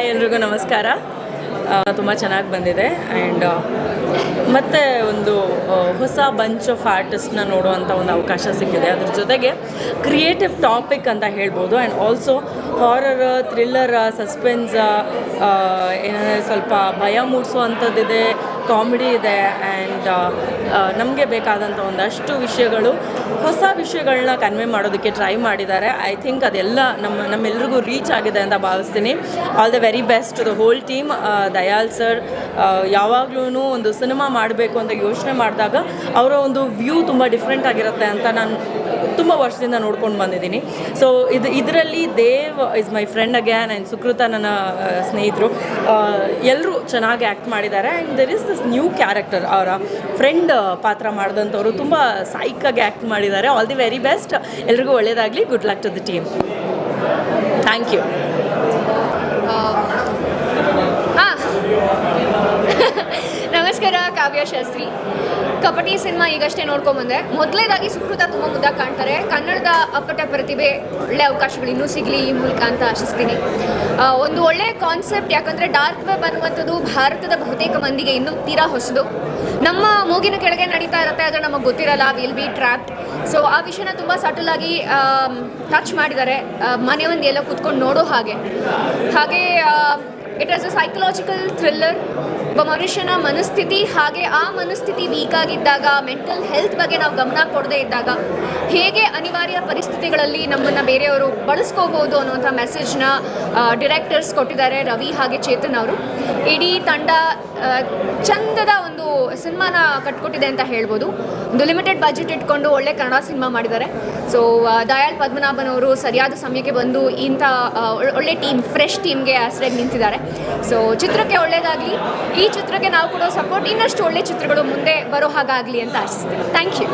Hi ಎಲ್ರಿಗೂ ನಮಸ್ಕಾರ. ತುಂಬ ಚೆನ್ನಾಗಿ ಬಂದಿದೆ. ಆ್ಯಂಡ್ ಮತ್ತೆ ಒಂದು ಹೊಸ ಬಂಚ್ ಆಫ್ ಆರ್ಟಿಸ್ಟ್ನ ನೋಡುವಂಥ ಒಂದು ಅವಕಾಶ ಸಿಕ್ಕಿದೆ. ಅದ್ರ ಜೊತೆಗೆ ಕ್ರಿಯೇಟಿವ್ ಟಾಪಿಕ್ ಅಂತ ಹೇಳ್ಬೋದು. And also horror thriller suspense ಏನಂದರೆ ಸ್ವಲ್ಪ ಭಯ ಮೂಡಿಸುವಂಥದ್ದಿದೆ ಕಾಮಿಡಿ ಇದೆ ಆ್ಯಂಡ್ ನಮಗೆ ಬೇಕಾದಂಥ ಒಂದಷ್ಟು ವಿಷಯಗಳು ಹೊಸ ವಿಷಯಗಳನ್ನ ಕನ್ವೆ ಮಾಡೋದಕ್ಕೆ ಟ್ರೈ ಮಾಡಿದ್ದಾರೆ. ಐ ಥಿಂಕ್ ಅದೆಲ್ಲ ನಮ್ಮ, ನಮ್ಮೆಲ್ರಿಗೂ ರೀಚ್ ಆಗಿದೆ ಅಂತ ಭಾವಿಸ್ತೀನಿ. All the very best the whole team Dayal sir ಯಾವಾಗಲೂ ಒಂದು ಸಿನಿಮಾ ಮಾಡಬೇಕು ಅಂತ ಯೋಚನೆ ಮಾಡಿದಾಗ ಅವರ ಒಂದು ವ್ಯೂ ತುಂಬ ಡಿಫ್ರೆಂಟ್ ಆಗಿರುತ್ತೆ ಅಂತ ನಾನು ತುಂಬ ವರ್ಷದಿಂದ ನೋಡ್ಕೊಂಡು ಬಂದಿದ್ದೀನಿ. ಸೊ ಇದು ಇದರಲ್ಲಿ Dev is my friend Agyan and Sukruta ನನ್ನ ಸ್ನೇಹಿತರು. ಎಲ್ಲರೂ ಚೆನ್ನಾಗಿ ಆ್ಯಕ್ಟ್ ಮಾಡಿದ್ದಾರೆ and there is this new character ಅವರ ಫ್ರೆಂಡ್ ಪಾತ್ರ ಮಾಡಿದಂಥವ್ರು ತುಂಬ ಸೈಕಾಗಿ ಆ್ಯಕ್ಟ್ ಮಾಡಿದ್ದಾರೆ. ಆಲ್ ದಿ ವೆರಿ ಬೆಸ್ಟ್ ಎಲ್ರಿಗೂ ಒಳ್ಳೆಯದಾಗಲಿ good luck to the team thank you ನಮಸ್ಕಾರ, ಕಾವ್ಯ ಶಾಸ್ತ್ರಿ. ಕಪಟಿ ಸಿನಿಮಾ ಈಗಷ್ಟೇ ನೋಡ್ಕೊಂಬಂದೆ. ಮೊದಲೇದಾಗಿ ಸುಕೃತ ತುಂಬ ಮುದ್ದಾಗಿ ಕಾಣ್ತಾರೆ. ಕನ್ನಡದ ಅಪ್ಪಟ ಪ್ರತಿಭೆ ಒಳ್ಳೆ ಅವಕಾಶಗಳು ಇನ್ನೂ ಸಿಗಲಿ ಈ ಮೂಲಕ ಅಂತ ಆಶಿಸ್ತೀನಿ. ಒಂದು ಒಳ್ಳೆ ಕಾನ್ಸೆಪ್ಟ್ ಯಾಕಂದರೆ ಡಾರ್ಕ್ ವೆಬ್ ಅನ್ನುವಂಥದ್ದು ಭಾರತದ ಬಹುತೇಕ ಮಂದಿಗೆ ಇನ್ನೂ ತೀರಾ ಹೊಸದು. ನಮ್ಮ ಮೂಗಿನ ಕೆಳಗೆ ನಡೀತಾ ಇರುತ್ತೆ, ಆದರೆ ನಮಗೆ ಗೊತ್ತಿರಲ್ಲ ವಿಲ್ ಬಿ ಟ್ರ್ಯಾಪ್ಡ್ ಸೊ ಆ ವಿಷಯನ ತುಂಬ ಆಗಿ ಟಚ್ ಮಾಡಿದ್ದಾರೆ. ಮನೆ ಒಂದು ಎಲ್ಲ ಕುತ್ಕೊಂಡು ನೋಡೋ ಹಾಗೆ. ಹಾಗೆ it as a psychological thriller ಒಬ್ಬ ಮನುಷ್ಯನ ಮನಸ್ಥಿತಿ ಹಾಗೆ ಆ ಮನಸ್ಥಿತಿ ವೀಕ್ ಆಗಿದ್ದಾಗ ಮೆಂಟಲ್ ಹೆಲ್ತ್ ಬಗ್ಗೆ ನಾವು ಗಮನ ಕೊಡದೇ ಇದ್ದಾಗ ಹೇಗೆ ಅನಿವಾರ್ಯ ಪರಿಸ್ಥಿತಿಗಳಲ್ಲಿ ನಮ್ಮನ್ನು ಬೇರೆಯವರು ಬಳಸ್ಕೋಬೋದು ಅನ್ನುವಂಥ ಮೆಸೇಜ್ನ ಡಿರೆಕ್ಟರ್ಸ್ ಕೊಟ್ಟಿದ್ದಾರೆ ರವಿ ಹಾಗೆ ಚೇತನ್ ಅವರು. ಇಡೀ ತಂಡ ಚಂದದ ಒಂದು ಸಿನಿಮಾನ ಕಟ್ಕೊಟ್ಟಿದೆ ಅಂತ ಹೇಳ್ಬೋದು. ಒಂದು ಲಿಮಿಟೆಡ್ ಬಜೆಟ್ ಇಟ್ಕೊಂಡು ಒಳ್ಳೆ ಕನ್ನಡ ಸಿನಿಮಾ ಮಾಡಿದ್ದಾರೆ. ಸೊ ದಯಾಳ್ ಪದ್ಮನಾಭನ್ ಅವರು ಸರಿಯಾದ ಸಮಯಕ್ಕೆ ಬಂದು ಇಂಥ ಒಳ್ಳೆ ಟೀಮ್ ಫ್ರೆಶ್ ಟೀಮ್ಗೆ ಆಶ್ರಯ ನಿಂತಿದ್ದಾರೆ. ಸೊ ಚಿತ್ರಕ್ಕೆ ಒಳ್ಳೆಯದಾಗಲಿ ಈ ಚಿತ್ರಕ್ಕೆ ನಾವು ಕೊಡೋ ಸಪೋರ್ಟ್ ಇನ್ನಷ್ಟು ಒಳ್ಳೆ ಚಿತ್ರಗಳು ಮುಂದೆ ಬರೋ ಹಾಗಾಗಲಿ ಅಂತ ಆಶಿಸ್ತೀನಿ. Thank you